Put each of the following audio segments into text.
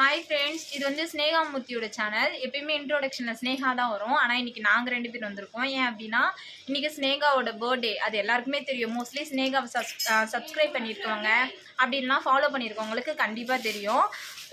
Hi friends இது வந்து ஸ்னேகாமூர்த்தியோட channel எப்பயுமே இன்ட்ரோடக்ஷனில் ஸ்னேகா தான் வரும். ஆனால் இன்றைக்கி நாங்கள் ரெண்டு பேர் வந்திருக்கோம். ஏன் அப்படின்னா இன்றைக்கி ஸ்னேகாவோட பர்த்டே அது எல்லாருக்குமே தெரியும். மோஸ்ட்லி ஸ்னேகாவை சப் சப்ஸ்கிரைப் பண்ணியிருக்கவங்க அப்படின்னா ஃபாலோ பண்ணியிருக்கவங்களுக்கு கண்டிப்பாக தெரியும்.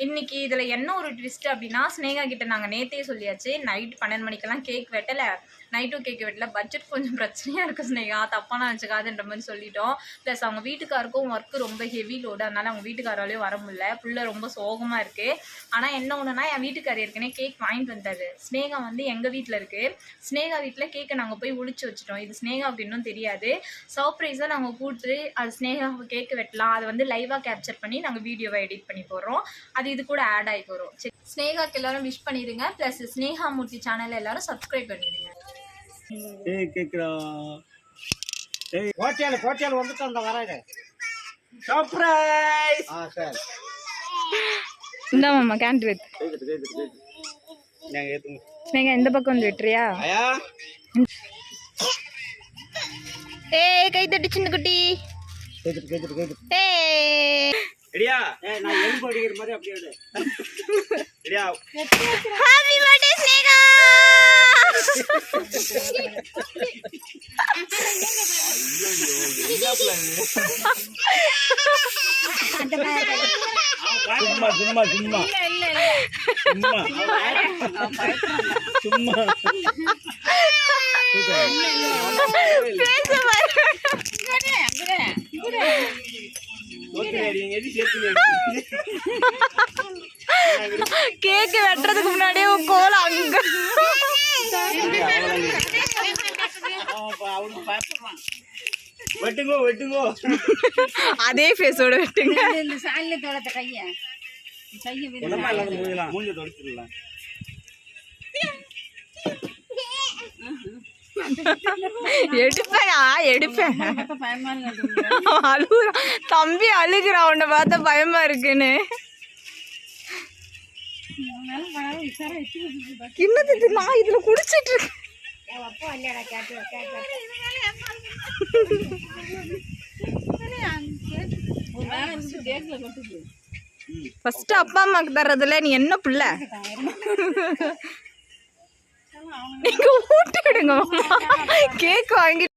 இன்றைக்கி இதில் என்ன ஒரு ட்விஸ்ட் அப்படின்னா ஸ்னேகா கிட்ட நாங்கள் நேத்தே சொல்லியாச்சு. நைட் பன்னெண்டு மணிக்கெல்லாம் கேக் வெட்டலை. நைட்டும் கேட்க வெட்டல பட்ஜெட் கொஞ்சம் பிரச்சனையாக இருக்குது ஸ்னேகா தப்பாக வச்சுக்காதுன்ற மாதிரி சொல்லிட்டோம். ப்ளஸ் அவங்க வீட்டுக்காருக்கும் ஒர்க்கு ரொம்ப ஹெவி லோடு அதனால அவங்க வீட்டுக்காராலையும் வர முடியல. புள்ள ரொம்ப சோகமாக இருக்குது ஆனால் என்ன ஒன்றுனா என் வீட்டுக்காரர் ஏற்கனவே கேக் வாங்கிட்டு வந்தாரு. ஸ்னேகா வந்து எங்கள் வீட்டில் இருக்குது ஸ்னேகா வீட்டில் கேக்கை நாங்கள் போய் ஒழிச்சு வச்சுட்டோம். இது ஸ்னேகாவுக்கு இன்னும் தெரியாது. சர்ப்ரைஸாக நாங்கள் கூட்டு அது ஸ்னேகாவை கேக்கு வெட்டலாம். அதை வந்து லைவாக கேப்சர் பண்ணி நாங்கள் வீடியோவை எடிட் பண்ணி போடுறோம். அது இது கூட ஆட் ஆகி போகிறோம் சரி. ஸ்னேகாக்கு எல்லாரும் விஷ் பண்ணிடுங்க. ப்ளஸ் ஸ்னேகா மூர்த்தி சேனலில் எல்லாரும் சப்ஸ்கிரைப் பண்ணிடுங்க. ஏய் கேக்குறா. கோட்டியால் கோட்டியால் வந்துட்டு அந்த வராது. சர்ப்ரைஸ் ஆ சரி. இந்த மாமா கேண்ட் கேக்குது நாங்க ஏத்துங்க. ஸ்னேகா இந்த பக்கம் வந்து விட்டுறியா? ஐயா? ஏய் கை தட்டி சின்ன குட்டி. கேட்குது கேட்குது கேட்குது ஏய். ரெடியா ஏய் நான் எலும்பு அடிக்கிற மாதிரி அப்படியே எடு. ரெடியா ஹாப்பி பர்த்டே சும்மா சும்மா சும்மா. சும்மா. சும்மா. ஓகே நீங்க எது சேர்த்து கேக் வெட்டுறதுக்கு முன்னாடியே கோல அங்க. வெட்டுங்கோ வெட்டுங்கோ. அதே ஃபேஸோட வெட்டுங்க. ஒண்ணுமா இல்லாத மூஞ்சலாம். மூஞ்ச தொடச்சிடலாம் எடுப்பேனா. எடுப்பேன் அழுகுறான் தம்பி அழுகுறான் உன்னை பார்த்தா பயமா இருக்குன்னு. என்னது இது? நான் இதுல குடிச்சிட்டு இருக்கேன். ஃபர்ஸ்ட் அப்பா அம்மாக்கு தர்றதுல நீ என்ன பிள்ளை நீங்க ஊட்டி விடுங்க கேக் வாங்கி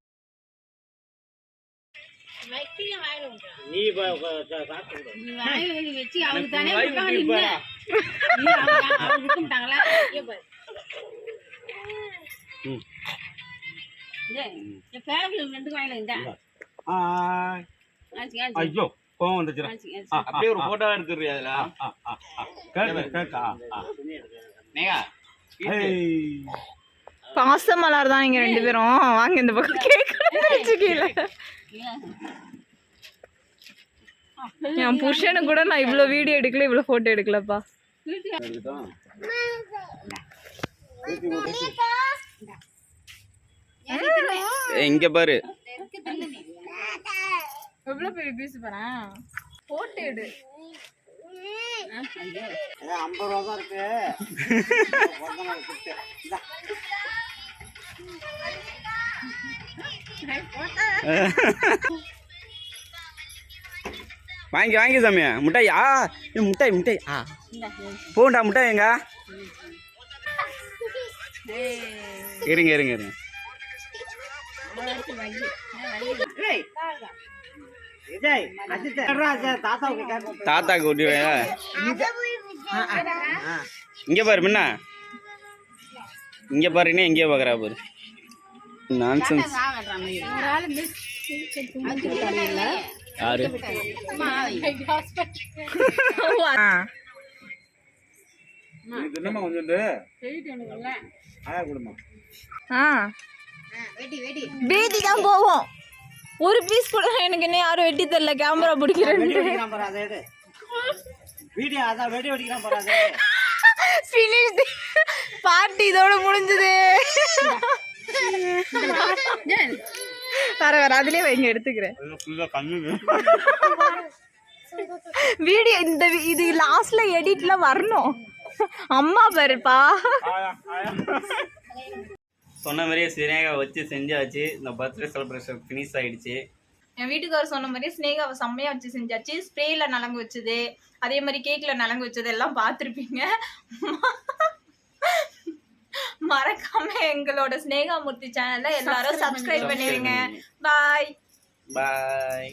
நீ ஐயோ கோவம் வந்துச்சுடா. அப்படியே ஒரு போட்டோ எடுத்துறியா அதுல? கேட்க கேட்க பாசமலர் தான் நீங்க ரெண்டு பேரும். வாங்க இந்த பக்கம் கேக் வச்சுக்கல என் புருஷனு கூட நான் இவ்வளோ வீடியோ எடுக்கல இவ்வளோ ஃபோட்டோ எடுக்கலப்பா. இங்க பாரு. எவ்வளோ பெரிய பீஸ் எடு. ஐம்பது ரூபா தான் இருக்கு. வாங்கி வாங்கி சாமி முட்டாய் ஆ முட்டாய் முட்டாய் ஆ. போண்டா முட்டாய் எங்க? இருங்க இருங்க இருங்க. கூட்டி வை. இங்க பாரு முன்ன. இங்க பாருன்னு எங்கேயோ பாக்குறா பாரு. நான்சென்ஸ் யாரு? என்னமா கொஞ்சம் ஆயா கொடுமா ஆ. பேதி தான் போவோம். ஒரு பீஸ் கூட எனக்கு இன்னும் யாரும் வெட்டி தரல கேமரா பிடிக்கிறேன் பார்ட்டி இதோட முடிஞ்சது. வர வர அதுலயே வைங்க எடுத்துக்கிறேன். வீடியோ இந்த இது லாஸ்ட்ல எடிட்ல வரணும். அம்மா பாருப்பா. சொன்ன மாதிரியே ஸ்னேகா வச்சு செஞ்சாச்சு. இந்த பர்த்டே செலிப்ரேஷன் ஃபினிஷ் ஆயிடுச்சு. என் வீட்டுக்காரர் சொன்ன மாதிரியே ஸ்னேகாவை செம்மையாக வச்சு செஞ்சாச்சு. ஸ்ப்ரேயில் நலங்கு வச்சது அதே மாதிரி கேக்கில் நலங்கு வச்சது எல்லாம் பார்த்துருப்பீங்க. மறக்காம எங்களோட ஸ்னேகாமூர்த்தி சேனல்ல எல்லாரும் சப்ஸ்கிரைப் பண்ணிருங்க பாய் பாய்